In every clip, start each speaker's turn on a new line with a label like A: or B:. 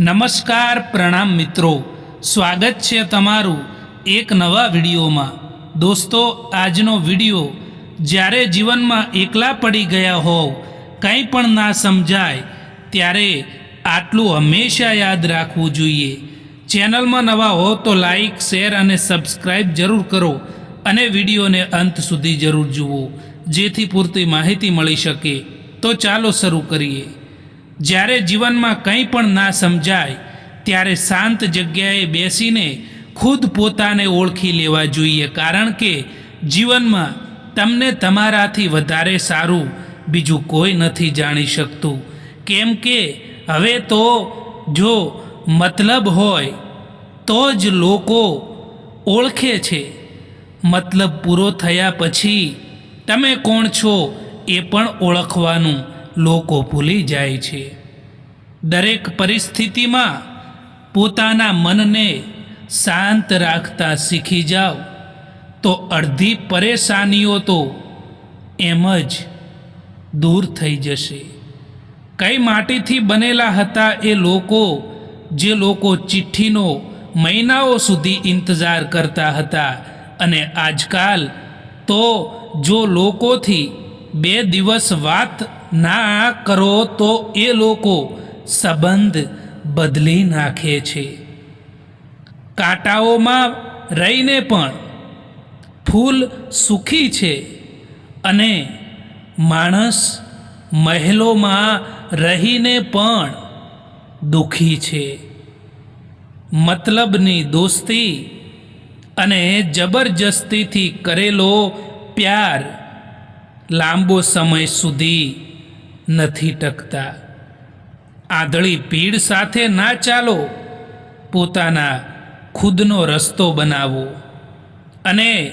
A: નમસ્કાર પ્રણામ મિત્રો. સ્વાગત છે તમારું એક નવા વિડીયોમાં. દોસ્તો, આજનો વીડિયો, જ્યારે જીવનમાં એકલા પડી ગયા હોવ, કંઈ પણ ના સમજાય, ત્યારે આટલું હંમેશા યાદ રાખવું જોઈએ. ચેનલમાં નવા હો તો લાઈક, શેર અને સબસ્ક્રાઈબ જરૂર કરો અને વિડીયોને અંત સુધી જરૂર જુઓ, જેથી પૂરતી માહિતી મળી શકે. તો ચાલો શરૂ કરીએ. જ્યારે જીવનમાં કંઈ પણ ના સમજાય, ત્યારે શાંત જગ્યાએ બેસીને ખુદ પોતાને ઓળખી લેવા જોઈએ. કારણ કે જીવનમાં તમને તમારાથી વધારે સારું બીજું કોઈ નથી જાણી શકતું. કેમ કે હવે તો જો મતલબ હોય, તો જ લોકો ઓળખે છે. મતલબ પૂરો થયા પછી તમે કોણ છો એ પણ ઓળખવાનું લોકો ભૂલી જાય છે. દરેક પરિસ્થિતિમાં પોતાના મનને શાંત રાખતા શીખી જાઓ. તો અડધી પરેશાનીઓ તો એમ જ દૂર થઈ જશે. કઈ માટીથી બનેલા હતા એ લોકો, જે લોકો ચિઠ્ઠીનો મહિનાઓ સુધી ઇંતજાર કરતા હતા અને આજકાલ તો જો લોકોથી બે દિવસ વાત ના કરો તો એ લોકો સંબંધ બદલી નાખે છે. કાંટાઓમાં રહીને પણ ફૂલ સુખી છે અને માણસ મહેલોમાં રહીને પણ દુખી છે. મતલબની દોસ્તી અને જબરજસ્તીથી કરેલો પ્યાર લાંબો સમય સુધી નથી ટકતા. આંધળી ભીડ સાથે ના ચાલો. પોતાના ખુદનો રસ્તો બનાવો. અને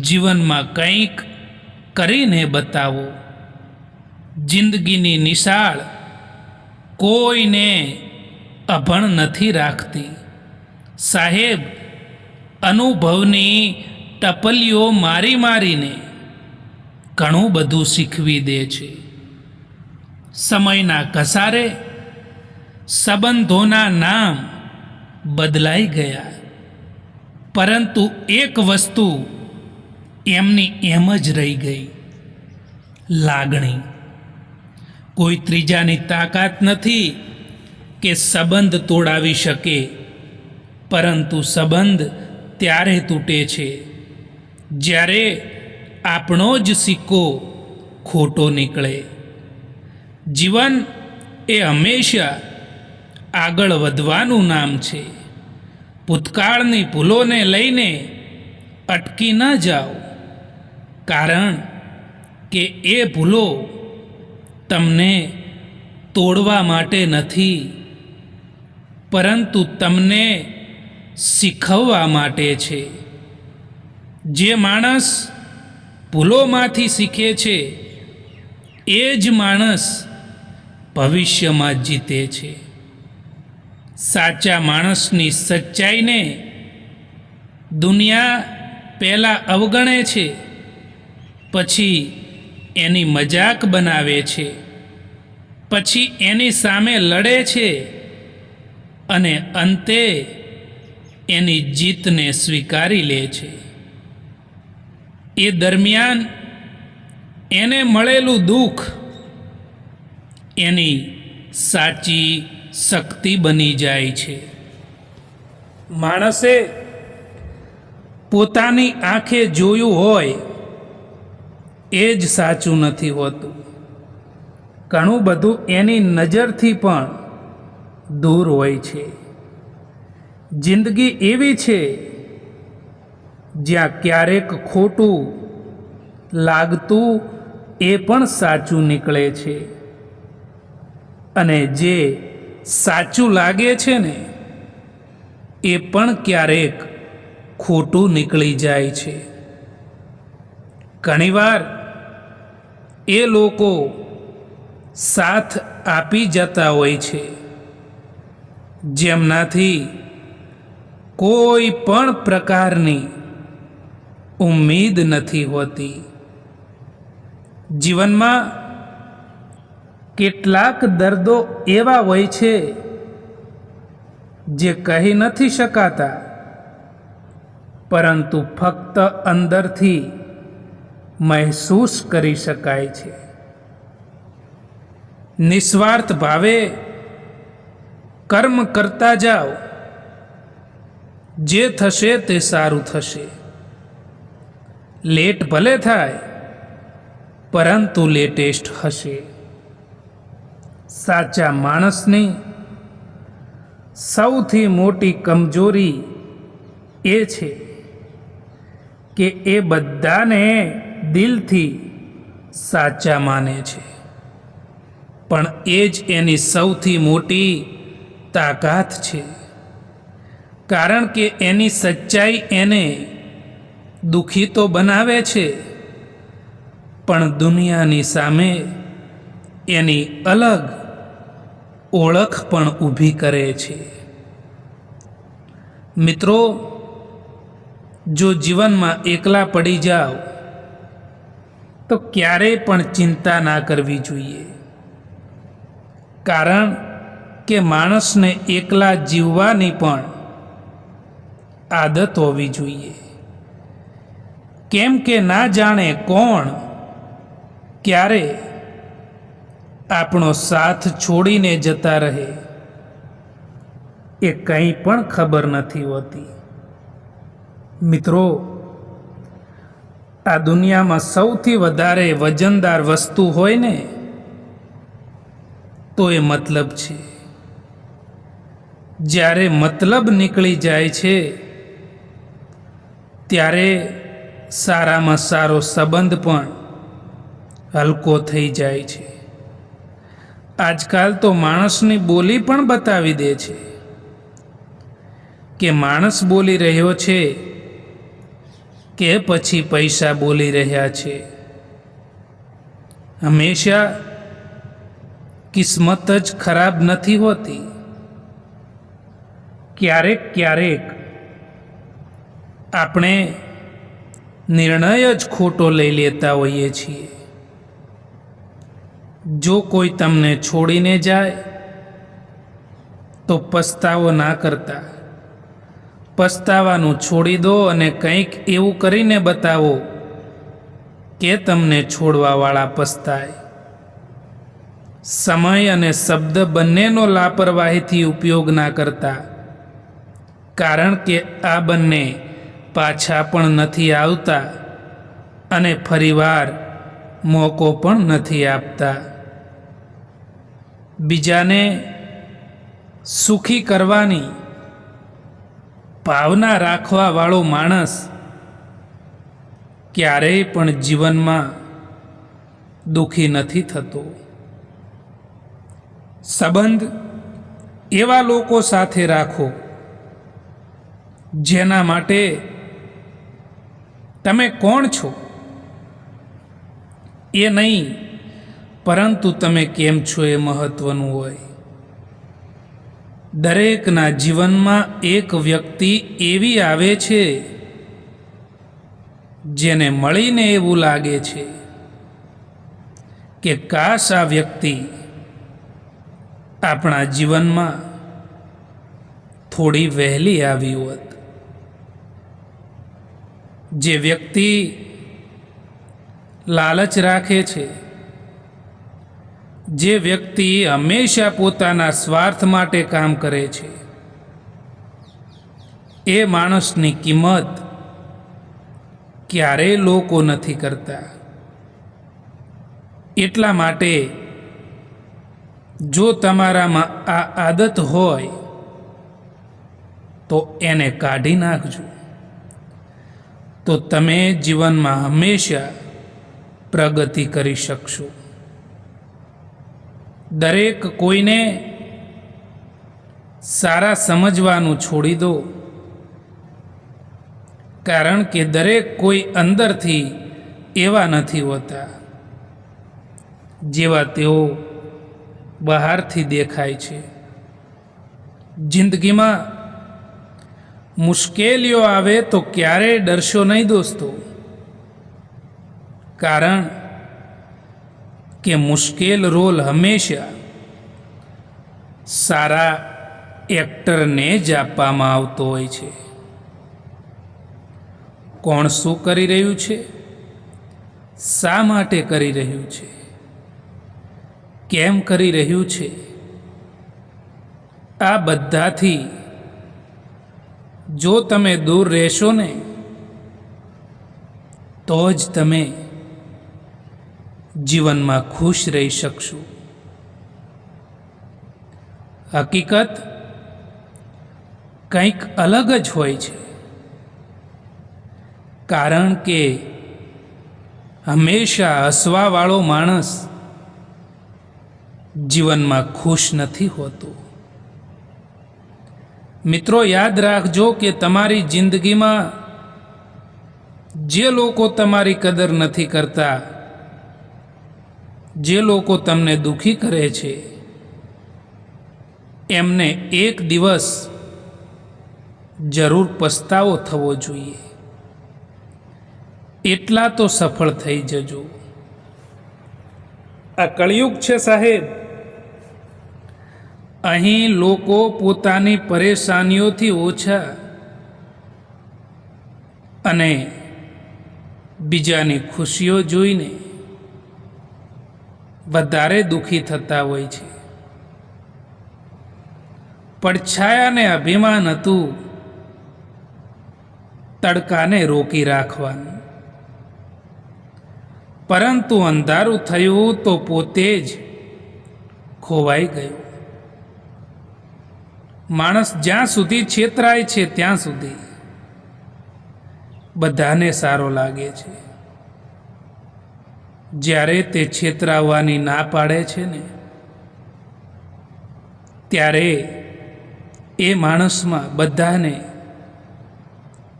A: જીવનમાં કંઈક કરીને બતાવો. જિંદગીની નિશાળ કોઈને અભણ નથી રાખતી. સાહેબ, અનુભવની ટપલીઓ મારી મારીને ઘણું બધું શીખવી દે છે. સમયના કસારે સંબંધોના નામ બદલાઈ ગયા. પરંતુ એક વસ્તુ એમની એમ જ રહી ગઈ. લાગણી. કોઈ ત્રીજાની તાકાત નથી કે સંબંધ તોડાવી શકે. પરંતુ સંબંધ ત્યારે તૂટે છે જ્યારે આપણો જ સિક્કો ખોટો નીકળે. જીવન એ હંમેશા આગળ વધવાનું નામ છે. ભૂતકાળની ભૂલોને લઈને અટકી ન જાઓ. કારણ કે એ ભૂલો તમને તોડવા માટે નથી, પરંતુ તમને શીખવવા માટે છે. જે માણસ ભૂલોમાંથી શીખે છે, એ જ માણસ ભવિષ્યમાં જીતે છે. સાચા માણસની સચ્ચાઈને દુનિયા પહેલાં અવગણે છે, પછી એની મજાક બનાવે છે, પછી એની સામે લડે છે અને અંતે એની જીતને સ્વીકારી લે છે. એ દરમિયાન એને મળેલું દુઃખ એની સાચી શક્તિ બની જાય છે. માણસે પોતાની આંખે જોયું હોય, એ જ સાચું નથી હોતું. ઘણું બધું એની નજરથી પણ દૂર હોય છે. જિંદગી એવી છે, જ્યાં ક્યારેક ખોટું લાગતું એ પણ સાચું નીકળે છે. અને જે સાચું લાગે છે ને, એ પણ ક્યારેક ખોટું નીકળી જાય છે. ઘણીવાર એ લોકો સાથ આપી જતા હોય છે, જેમનાથી કોઈ પણ પ્રકારની ઉમ્મીદ નથી હોતી. જીવનમાં કેટલાક દર્દો એવા હોય છે જે કહી નથી શકાતા. પરંતુ ફક્ત અંદરથી મહેસૂસ કરી શકાય છે. નિસ્વાર્થ ભાવે કર્મ કરતા જાઓ. જે થશે તે સારું થશે. લેટ ભલે થાય, પરંતુ લેટેસ્ટ હશે. સાચા માણસની સૌથી મોટી કમજોરી એ છે કે એ બધાને દિલથી સાચા માને છે. પણ એ જ એની સૌથી મોટી તાકાત છે. કારણ કે એની સચ્ચાઈ એને દુઃખી તો બનાવે છે, પણ દુનિયાની સામે એની અલગ ઓળખ પણ ઊભી કરે છે. મિત્રો, જો જીવનમાં એકલા પડી જાઓ, તો ક્યારેય પણ ચિંતા ના કરવી જોઈએ. કારણ કે માણસને એકલા જીવવાની પણ આદત હોવી જોઈએ. કેમ કે ના જાણે કોણ, ક્યારે આપણો સાથ છોડીને જતા રહે એ કંઈ પણ ખબર નથી હોતી. મિત્રો, આ દુનિયામાં સૌથી વધારે વજનદાર વસ્તુ હોય ને, તો એ મતલબ છે. જ્યારે મતલબ નીકળી જાય છે, ત્યારે સારામાં સારો સંબંધ પણ હલકો થઈ જાય છે. આજકાલ તો માણસની બોલી પણ બતાવી દે છે. કે માણસ બોલી રહ્યો છે કે પછી પૈસા બોલી રહ્યા છે. હંમેશા કિસ્મત જ ખરાબ નથી હોતી. ક્યારેક ક્યારેક આપણે નિર્ણય જ ખોટો લઈ લેતા હોઈએ છીએ. જો કોઈ તમને છોડીને જાય, તો પસ્તાવો ના કરતા. પસ્તાવાનું છોડી દો અને કંઈક એવું કરીને બતાવો કે તમને છોડવાવાળા પસ્તાય. સમય અને શબ્દ બંનેનો લાપરવાહીથી ઉપયોગ ના કરતા. કારણ કે આ બંને પાછા પણ નથી આવતા અને ફરીવાર મોકો પણ નથી આપતા. બીજાને સુખી કરવાની ભાવના રાખવાવાળો માણસ ક્યારેય પણ જીવનમાં દુઃખી નથી થતો. સંબંધ એવા લોકો સાથે રાખો જેના માટે તમે કોણ છો? એ નહીં પરંતુ તમે કેમ છો એ મહત્વનું હોય? દરેકના જીવનમાં એક વ્યક્તિ એવી આવે છે, જેને મળીને એવું લાગે છે કે કાશ આ વ્યક્તિ આપણા જીવનમાં થોડી વહેલી આવી હોત. જે વ્યક્તિ લાલચ રાખે છે જે વ્યક્તિ હંમેશા પોતાના સ્વાર્થ માટે કામ કરે છે, એ માણસની કિંમત ક્યારેય લોકો નથી કરતા. એટલા માટે જો તમારામાં આ આદત હોય, તો એને કાઢી નાખજો. તો તમે જીવનમાં હંમેશા પ્રગતિ કરી શકશો. દરેક કોઈને સારા સમજવાનું છોડી દો. કારણ કે દરેક કોઈ અંદરથી એવા નથી હોતા જેવા તેઓ બહારથી દેખાય છે. જિંદગીમાં મુશ્કેલીઓ આવે તો ક્યારેય ડરશો નહીં દોસ્તો. કારણ કે મુશ્કેલ રોલ હંમેશા સારા એક્ટરને જ આપવામાં આવતો હોય છે. કોણ શું કરી રહ્યું છે? શા માટે કરી રહ્યું છે? કેમ કરી રહ્યું છે? આ બધાથી જો તમે દૂર રહેશો ને, તો જ તમે જીવનમાં ખુશ રહી શકશું. હકીકત કંઈક અલગ જ હોય છે. કારણ કે હંમેશા હસવાવાળો માણસ જીવનમાં ખુશ નથી હોતો. મિત્રો, યાદ રાખજો કે તમારી જિંદગીમાં જે લોકો તમારી કદર નથી કરતા જે લોકો તમને દુઃખી કરે છે, એમને એક દિવસ જરૂર પસ્તાવો થવો જોઈએ. એટલા તો સફળ થઈ જજો. આ કળિયુગ છે સાહેબ. અહીં લોકો પોતાની પરેશાનીઓથી ઓછા અને બીજાની ખુશીઓ જોઈને વધારે દુઃખી થતા હોય છે. પડછાયાને અભિમાન હતું તડકાને રોકી રાખવાનું. પરંતુ અંધારું થયું તો પોતે જ ખોવાઈ ગયું. માણસ જ્યાં સુધી છેતરાય છે ત્યાં સુધી બધાને સારો લાગે છે. જ્યારે તે છેતરાવવાની ના પાડે છે ને, ત્યારે એ માણસમાં બધાને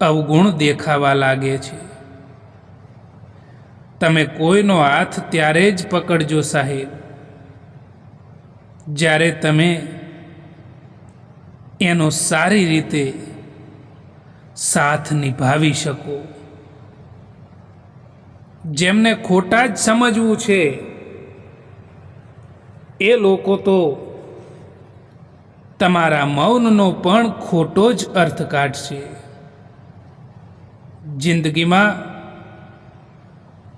A: અવગુણ દેખાવા લાગે છે. તમે કોઈનો હાથ ત્યારે જ પકડજો સાહેબ. જ્યારે તમે એનો સારી રીતે સાથ નિભાવી શકો. જેમને ખોટા જ સમજવું છે, એ લોકો તો તમારા મૌનનો પણ ખોટો જ અર્થ કાઢશે. જિંદગીમાં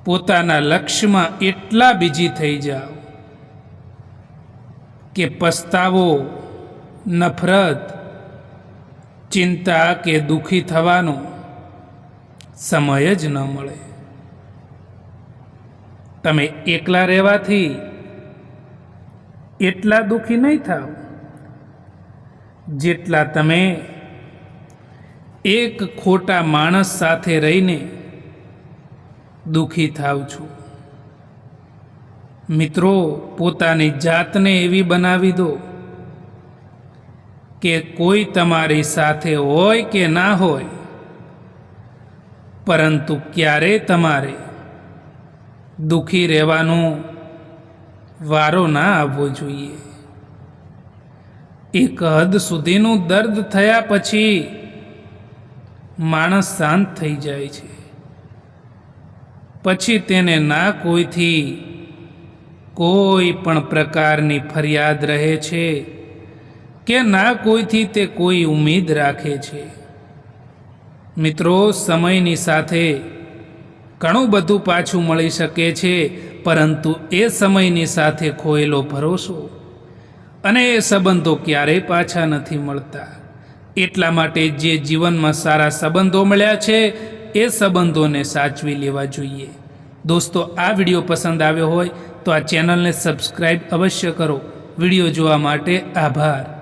A: પોતાના લક્ષ્યમાં એટલા બીજી થઈ જાઓ કે પસ્તાવો, નફરત, ચિંતા કે દુઃખી થવાનો સમય જ ન મળે. તમે એકલા રહેવાથી એટલા દુઃખી નહીં થાવ. જેટલા તમે એક ખોટા માણસ સાથે રહીને દુઃખી થાવ છો. મિત્રો, પોતાની જાતને એવી બનાવી દો કે કોઈ તમારી સાથે હોય કે ના હોય, પરંતુ ક્યારે તમારે દુઃખી રહેવાનો વારો ના આવવો જોઈએ. એક હદ સુધીનું દર્દ થયા પછી માણસ શાંત થઈ જાય છે. પછી તેને ના કોઈથી કોઈ પણ પ્રકારની ફરિયાદ રહે છે કે ના કોઈથી તે કોઈ ઉમેદ રાખે છે. મિત્રો, સમયની સાથે ઘણું બધું પાછું મળી શકે છે, પરંતુ એ સમયની સાથે ખોયેલો ભરોસો અને એ સંબંધો ક્યારેય પાછા નથી મળતા. એટલા માટે જે જીવનમાં સારા સંબંધો મળ્યા છે, એ સંબંધોને સાચવી લેવા જોઈએ. દોસ્તો, આ વીડિયો પસંદ આવ્યો હોય તો આ ચેનલને સબસ્ક્રાઈબ અવશ્ય કરો. વીડિયો જોવા માટે આભાર.